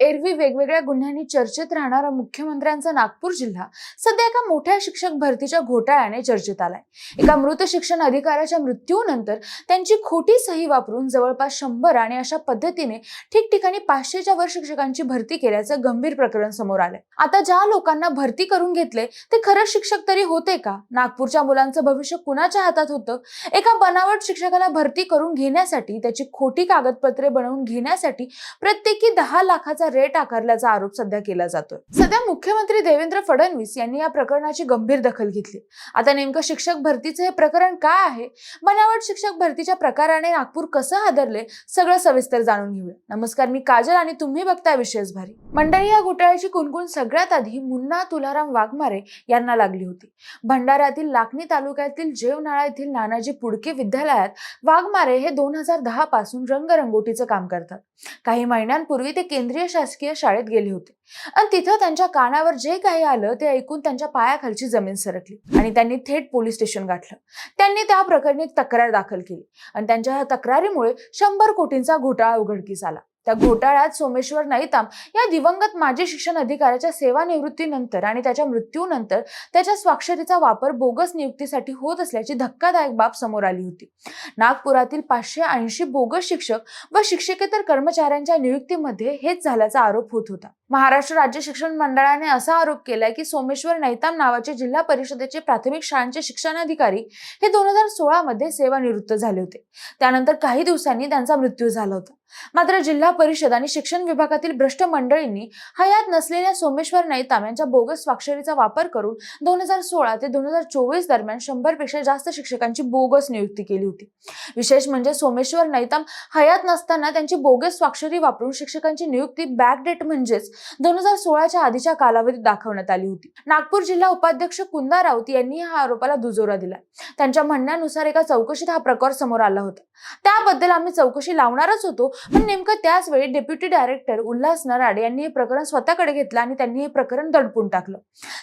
एरवी वेगवेगळ्या गुन्ह्यांनी चर्चेत राहणारा मुख्यमंत्र्यांचा नागपूर जिल्हा सध्या एका मोठ्या शिक्षक भरतीच्या घोटाळ्याने चर्चेत आलाय. एका मृत शिक्षण अधिकाऱ्याच्या मृत्यूनंतर त्यांची खोटी सही वापरून जवळपास शंभर आणि अशा पद्धतीने ठिकठिकाणी पाचशेच्या वर शिक्षकांची भरती केल्याचं गंभीर प्रकरण समोर आलंय. आता ज्या लोकांना भरती करून घेतले ते खरंच शिक्षक तरी होते का? नागपूरच्या मुलांचं भविष्य कुणाच्या हातात होतं? एका बनावट शिक्षकाला भरती करून घेण्यासाठी त्याची खोटी कागदपत्रे बनवून घेण्यासाठी प्रत्येकी दहा लाखाचा रेट आकारल्याचा आरोप सध्या केला जातोय. सध्या मुख्यमंत्री देवेंद्र फडणवीस यांनी या प्रकरणाची गंभीर दखल घेतली. आता नेमकं शिक्षक भरतीचं हे प्रकरण काय आहे? बनावट शिक्षक भरतीच्या प्रकाराने नागपूर कसं हादरले सगळं सविस्तर जाणून घेऊया. नमस्कार मी काजल आणि तुम्ही बघताय विशेष भारी मंडळी या घोटाळ्याची कुणकुण सगळ्यात आधी मुन्ना तुलाराम वाघमारे यांना लागली होती. भंडाऱ्यातील लाखणी तालुक्यातील जेवनाळा येथील नानाजी पुडके विद्यालयात वाघमारे हे दोन हजार दहा पासून रंगरंगोटीचं काम करतात. काही महिन्यांपूर्वी ते केंद्रीय शासकीय शाळेत गेले होते. आणि तिथं त्यांच्या कानावर जे काही आलं ते ऐकून त्यांच्या पायाखालची जमीन सरकली. आणि त्यांनी थेट पोलीस स्टेशन गाठलं. त्यांनी त्या प्रकरणी तक्रार दाखल केली. आणि त्यांच्या ह्या तक्रारीमुळे शंभर कोटींचा घोटाळा उघडकीस आला. त्या घोटाळ्यात सोमेश्वर नैताम या दिवंगत माजी शिक्षण अधिकाऱ्याच्या सेवानिवृत्तीनंतर आणि त्याच्या मृत्यूनंतर त्याच्या स्वाक्षरीचा वापर बोगस नियुक्तीसाठी होत असल्याची धक्कादायक बाब समोर आली होती. नागपुरातील पाचशे ऐंशी बोगस शिक्षक व शिक्षकेतर कर्मचाऱ्यांच्या नियुक्तीमध्ये हेच झाल्याचा आरोप होत होता. महाराष्ट्र राज्य शिक्षण मंडळाने असा आरोप केलाय की सोमेश्वर नैताम नावाचे जिल्हा परिषदेचे प्राथमिक शाळांचे शिक्षणाधिकारी हे दोन हजार सोळा मध्ये सेवानिवृत्त झाले होते. त्यानंतर काही दिवसांनी त्यांचा मृत्यू झाला होता. मात्र जिल्हा परिषद आणि शिक्षण विभागातील भ्रष्ट मंडळींनी हयात नसलेल्या सोमेश्वर नैताम यांच्या बोगस स्वाक्षरीचा वापर करून दोन हजार सोळा ते दोन हजार चोवीस दरम्यान शंभरपेक्षा जास्त शिक्षकांची बोगस नियुक्ती केली होती. विशेष म्हणजे सोमेश्वर नैताम हयात नसताना त्यांची बोगस स्वाक्षरी वापरून शिक्षकांची नियुक्ती बॅकडेट म्हणजेच दोन हजार सोळाच्या आधीच्या कालावधीत दाखवण्यात आली होती. नागपूर जिल्हा उपाध्यक्ष कुंदा राऊत यांनी हा आरोपाला दुजोरा दिला त्यांच्या म्हणण्यानुसार एका चौकशीत हा प्रकार समोर आला होता. त्याबद्दल आम्ही चौकशी लावणारच होतो पण नेमकं त्याच वेळी डेप्युटी डायरेक्टर उल्हास नराड यांनी हे प्रकरण स्वतःकडे घेतलं आणि त्यांनी हे प्रकरण दडपून टाकलं.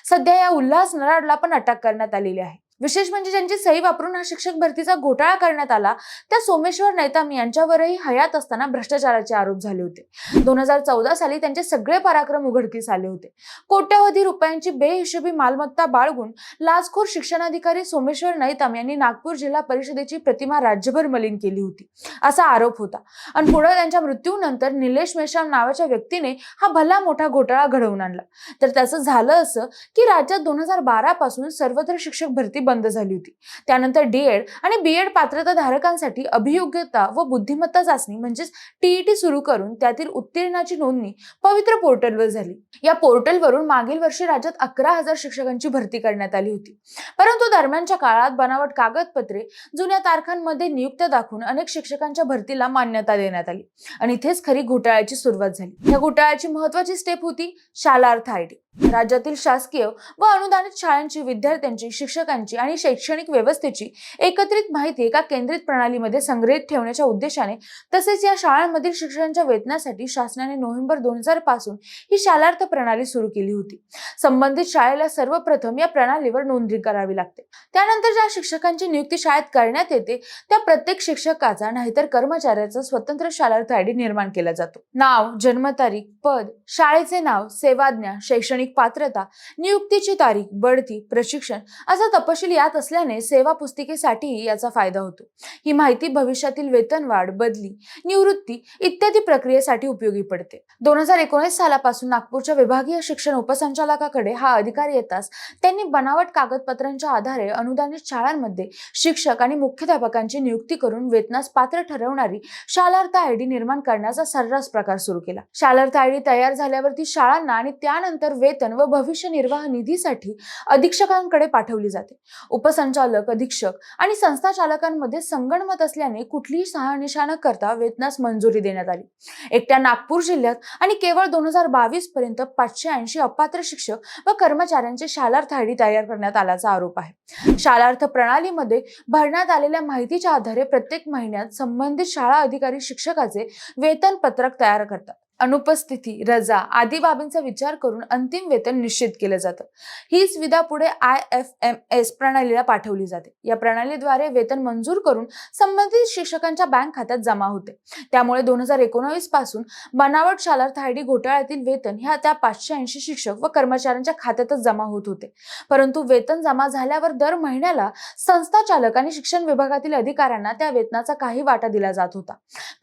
सध्या या उल्हास नराडला पण अटक करण्यात आलेली आहे. विशेष म्हणजे ज्यांची सही वापरून हा शिक्षक भरतीचा घोटाळा करण्यात आला त्या सोमेश्वर नैताम यांच्यावरही हयात असताना भ्रष्टाचाराचे आरोप झाले होते. दोन हजार चौदा साली त्यांचे सगळे पराक्रम उघडकीस आले होते. कोट्यवधी रुपयांची बेहिशोबी मालमत्ता बाळगून लाचखोर शिक्षणाधिकारी सोमेश्वर नैताम यांनी नागपूर जिल्हा परिषदेची प्रतिमा राज्यभर मलिन केली होती असा आरोप होता. आणि पुढे त्यांच्या मृत्यूनंतर निलेश मेश्राम नावाच्या व्यक्तीने हा भला मोठा घोटाळा घडवून आणला. तर त्याचं झालं असं की राज्यात दोन हजार बारा पासून सर्वत्र शिक्षक भरती बंद झाली होती. त्यानंतर डीएड आणि बीएड पात्रता धारकांसाठी अभियोग्यता व बुद्धिमत्ता चाचणी म्हणजेच टीईटी सुरू करून त्यातील उत्तीर्णाची नोंदणी पवित्र पोर्टलवर झाली. या पोर्टलवरून मागील वर्षी राज्यात अकरा हजार शिक्षकांची भरती करण्यात आली होती. परंतु दरम्यानच्या काळात बनावट कागदपत्रे जुन्या तारखांमध्ये नियुक्त्या दाखवून अनेक शिक्षकांच्या भरतीला मान्यता देण्यात आली. आणि इथेच खरी घोटाळ्याची सुरुवात झाली. या घोटाळ्याची महत्वाची स्टेप होती शालार्थ आयडी राज्यातील शासकीय व अनुदानित शाळांची विद्यार्थ्यांची शिक्षकांची आणि शैक्षणिक व्यवस्थेची एकत्रित माहिती एका केंद्रित प्रणालीमध्ये संग्रहित ठेवण्याच्या उद्देशाने तसेच या शाळांमधील शिक्षकांच्या वेतनासाठी शासनाने नोव्हेंबर दोन हजारपासून ही शालार्थ प्रणाली सुरू केली होती. संबंधित शाळेला सर्वप्रथम या प्रणालीवर नोंदणी करावी लागते. त्यानंतर ज्या शिक्षकांची नियुक्ती शाळेत करण्यात येते त्या प्रत्येक शिक्षकाचा नाहीतर कर्मचाऱ्याचा स्वतंत्र शालार्थ आयडी निर्माण केला जातो. नाव जन्मतारीख पद शाळेचे नाव सेवाज्ञा शैक्षणिक पात्रता नियुक्तीची तारीख बढती प्रशिक्षण असा तपशील तपशील यात असल्याने सेवा पुस्तिकेसाठीही याचा फायदा होतो. ही माहिती भविष्यातील वेतनवाढ बदली निवृत्ती इत्यादी प्रक्रियेसाठी उपयोगी पडते. दोन हजार एकोणीस सालापासून नागपूरच्या विभागीय शिक्षण उपसंचालकाकडे हा अधिकार येताच त्यांनी बनावट कागदपत्रांच्या आधारे अनुदानित शाळांमध्ये शिक्षक आणि मुख्याध्यापकांची नियुक्ती करून वेतनास पात्र ठरवणारी शालार्थ आयडी निर्माण करण्याचा सर्रास प्रकार सुरू केला. शालार्थ आयडी तयार झाल्यावर ती शाळांना आणि त्यानंतर वेतन व भविष्य निर्वाह निधीसाठी अधीक्षकांकडे पाठवली जाते. उपसंचालक अधीक्षक आणि संस्था चालकांमध्ये संगणमत असल्याने कुठलीही शहानिशा न करता वेतनास मंजुरी देण्यात आली. एकट्या नागपूर जिल्ह्यात आणि केवळ दोन हजार बावीस पर्यंत पाचशे ऐंशी अपात्र शिक्षक व कर्मचाऱ्यांचे शालार्थ आयडी तयार करण्यात आल्याचा आरोप आहे. शालार्थ प्रणालीमध्ये भरण्यात आलेल्या माहितीच्या आधारे प्रत्येक महिन्यात संबंधित शाळा अधिकारी शिक्षकाचे वेतन पत्रक तयार करतात. अनुपस्थिती रजा आदी बाबींचा विचार करून अंतिम वेतन निश्चित केलं जातं. ही सुविधा पुढे आय एफ एम एस प्रणालीला पाठवली जाते. या प्रणालीद्वारे वेतन मंजूर करून संबंधित शिक्षकांच्या बँक खात्यात जमा होते. त्यामुळे दोन हजार एकोणावीसपासून बनावट शालार्थ आयडी घोटाळ्यातील वेतन ह्या त्या पाचशे ऐंशी शिक्षक व कर्मचाऱ्यांच्या खात्यातच जमा होत होते. परंतु वेतन जमा झाल्यावर दर महिन्याला संस्था चालक आणि शिक्षण विभागातील अधिकाऱ्यांना त्या वेतनाचा काही वाटा दिला जात होता.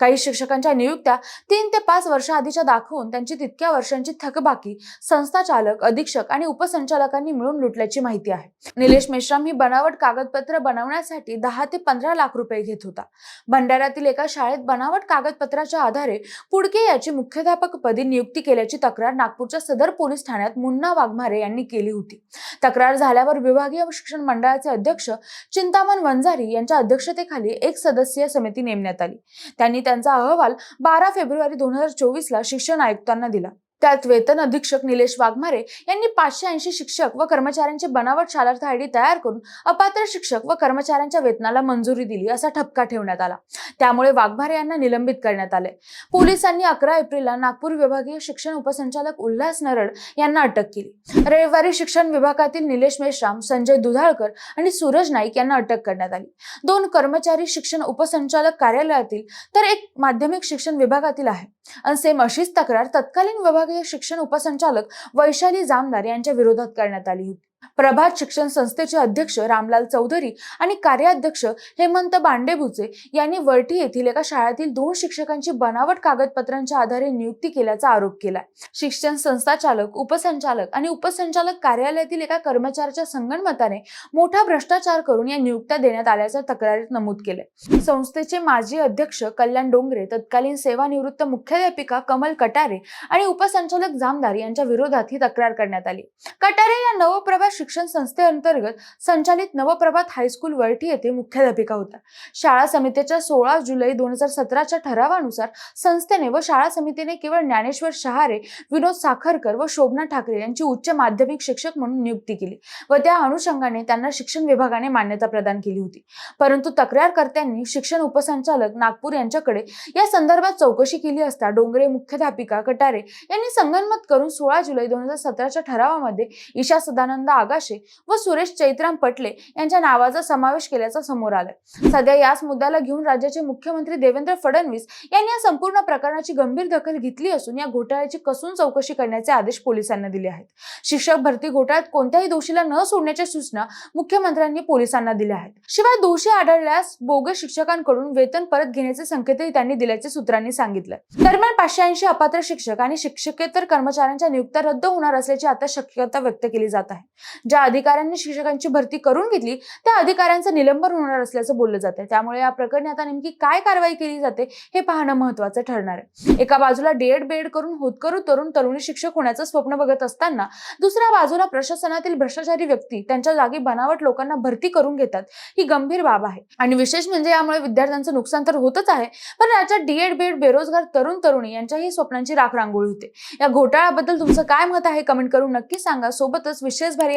काही शिक्षकांच्या नियुक्त्या तीन ते पाच वर्ष आधीच्या दाखवून त्यांची तितक्या वर्षांची थकबाकी संस्था चालक अधीक्षक आणि उपसंचालकांनी मिळून लुटल्याची माहिती आहे. निलेश मेश्राम ही बनावट कागदपत्र बनवण्यासाठी दहा ते पंधरा लाख रुपये घेत होता. भंडाऱ्यातील एका शाळेत बनावट कागदपत्राच्या आधारे पुडके याची मुख्याध्यापक पदी नियुक्ती केल्याची तक्रार नागपूरच्या सदर पोलीस ठाण्यात मुन्ना वाघमारे यांनी केली होती. तक्रार झाल्यावर विभागीय शिक्षण मंडळाचे अध्यक्ष चिंतामण वंजारी यांच्या अध्यक्षतेखाली एक सदस्यीय समिती नेमण्यात आली. त्यांनी त्यांचा अहवाल बारा फेब्रुवारी दोन हजार चोवीस ला शिक्षण आयुक्तांना दिला. त्यात वेतन अधीक्षक निलेश वाघमारे यांनी पाचशे ऐंशी शिक्षक व कर्मचाऱ्यांचे बनावट शालार्थ आयडी तयार करून अपात्र शिक्षक व कर्मचाऱ्यांच्या वेतनाला मंजुरी दिली असा ठपका ठेवण्यात आला. त्यामुळे वाघमारे यांना निलंबित करण्यात आले. पोलिसांनी अकरा एप्रिलला नागपूर विभागीय शिक्षण उपसंचालक उल्हास नरड यांना अटक केली. रविवारी शिक्षण विभागातील निलेश मेश्राम संजय दुधाळकर आणि सूरज नाईक यांना अटक करण्यात आली. दोन कर्मचारी शिक्षण उपसंचालक कार्यालयातील तर एक माध्यमिक शिक्षण विभागातील आहे. आणि सेम अशीच तक्रार तत्कालीन विभागीय शिक्षण उपसंचालक वैशाली जामदार यांच्या विरोधात करण्यात आली होती. प्रभात शिक्षण संस्थेचे अध्यक्ष रामलाल चौधरी आणि कार्याध्यक्ष हेमंत बांडेभुचे यांनी वरठी येथील एका शाळेतील दोन शिक्षकांची बनावट कागदपत्रांच्या आधारे नियुक्ती केल्याचा आरोप केलाय. शिक्षण संस्था चालक उपसंचालक आणि उपसंचालक कार्यालयातील एका कर्मचाऱ्याच्या संगणमताने मोठा भ्रष्टाचार करून या नियुक्त्या देण्यात आल्याचं तक्रारीत नमूद केलंय. संस्थेचे माजी अध्यक्ष कल्याण डोंगरे तत्कालीन सेवानिवृत्त मुख्याध्यापिका कमल कटारे आणि उपसंचालक जामदार यांच्या विरोधात ही तक्रार करण्यात आली. कटारे या नवप्रभा शिक्षण संस्थेअंतर्गत संचालित नवप्रभात हायस्कूल वरठी येथे मुख्याध्यापिका होत्या. शाळा समितीच्या सोळा जुलै दोन हजार सतराच्या ठरावानुसार संस्थेने व शाळा समितीने केवळ ज्ञानेश्वर शहारे विनोद साखरकर व शोभना ठाकरे यांची उच्च माध्यमिक शिक्षक म्हणून नियुक्ती केली व त्या अनुषंगाने त्यांना शिक्षण विभागाने मान्यता प्रदान केली होती. परंतु तक्रारकर्त्यांनी शिक्षण उपसंचालक नागपूर यांच्याकडे या संदर्भात चौकशी केली असता डोंगरे मुख्याध्यापिका कटारे यांनी संगनमत करून सोळा जुलै दोन हजार सतराच्या ठरावामध्ये ईशा सदानंद आगाशे व सुरेश चैत्राम पटले यांच्या नावाचा समावेश केल्याचं समोर आलंय. सध्या याच मुद्द्याला घेऊन राज्याचे मुख्यमंत्री देवेंद्र फडणवीस यांनी या संपूर्ण प्रकरणाची गंभीर दखल घेतली असून या घोटाळ्याची कसून चौकशी करण्याचे आदेश पोलिसांना दिले आहेत. शिक्षक भरती घोटाळ्यात कोणत्याही दोषीला न सोडण्याच्या सूचना मुख्यमंत्र्यांनी पोलिसांना दिल्या आहेत. शिवाय दोषी आढळल्यास बोगस शिक्षकांकडून वेतन परत घेण्याचे संकेतही त्यांनी दिल्याचे सूत्रांनी सांगितलं दरम्यान पाचशे ऐंशी अपात्र शिक्षक आणि शिक्षकेतर कर्मचाऱ्यांच्या नियुक्त्या रद्द होणार असल्याची आता शक्यता व्यक्त केली जात आहे. ज्या अधिकाऱ्यांनी शिक्षकांची भरती करून घेतली त्या अधिकाऱ्यांचं निलंबन होणार असल्याचं बोललं जाते त्यामुळे या प्रकरणी आता नेमकी काय कारवाई केली जाते हे पाहणं महत्वाचं ठरणार आहे. एका बाजूला डेड बेड करून होतकरू तरुण तरुणी शिक्षक होण्याचं स्वप्न बघत असताना दुसऱ्या बाजूला प्रशासनातील भ्रष्टाचारी व्यक्ती त्यांच्या जागी बनावट लोकांना भरती करून घेतात. ही गंभीर बाब आहे. आणि विशेष म्हणजे यामुळे विद्यार्थ्यांचं नुकसान तर होतच आहे पण राज्यात डीएड बेड बेरोजगार तरुण तरुणी यांच्याही स्वप्नांची राख रांगोळी होते. या घोटाळ्याबद्दल तुमचं काय मत आहे? कमेंट करून नक्की सांगा. सोबतच विशेष भारी